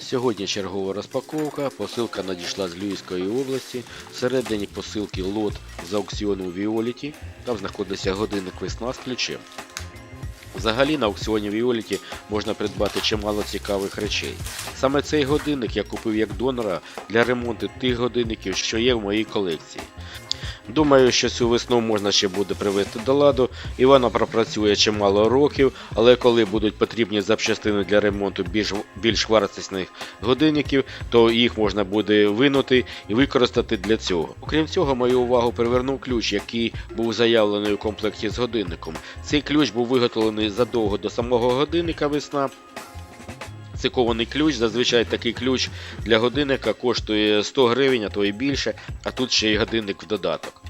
Сьогодні чергова розпаковка. Посилка надійшла з Львівської області. Всередині посилки лот з аукціону Віоліті. Там знаходиться годинник весна з ключем. Взагалі на аукціоні Віоліті можна придбати чимало цікавих речей. Саме цей годинник я купив як донора для ремонту тих годинників, що є в моїй колекції. Думаю, що цю весну можна ще буде привести до ладу, і вона пропрацює чимало років, але коли будуть потрібні запчастини для ремонту більш, більш вартісних годинників, то їх можна буде винути і використати для цього. Окрім цього, мою увагу привернув ключ, який був заявлений у комплекті з годинником. Цей ключ був виготовлений задовго до самого годинника весна. Це кований ключ, зазвичай такий ключ для годинника коштує 100 гривень, а то і більше, а тут ще й годинник в додаток.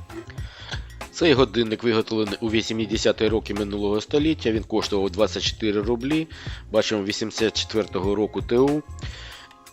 Цей годинник виготовлений у 80-ті роки минулого століття, він коштував 24 рублі, бачимо 84-го року ТУ.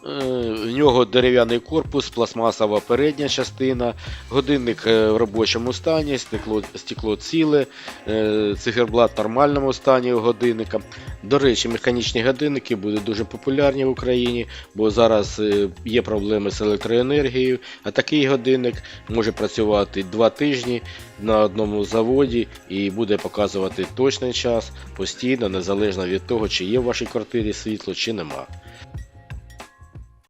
Е, В нього дерев'яний корпус, пластмасова передня частина, годинник е, в робочому стані, стекло, стекло ціле, е, циферблат в нормальному стані у годинника. До речі, механічні годинники будуть дуже популярні в Україні, бо зараз є проблеми з електроенергією, а такий годинник може працювати 2 тижні на одному заводі і буде показувати точний час постійно, незалежно від того, чи є в вашій квартирі світло, чи нема.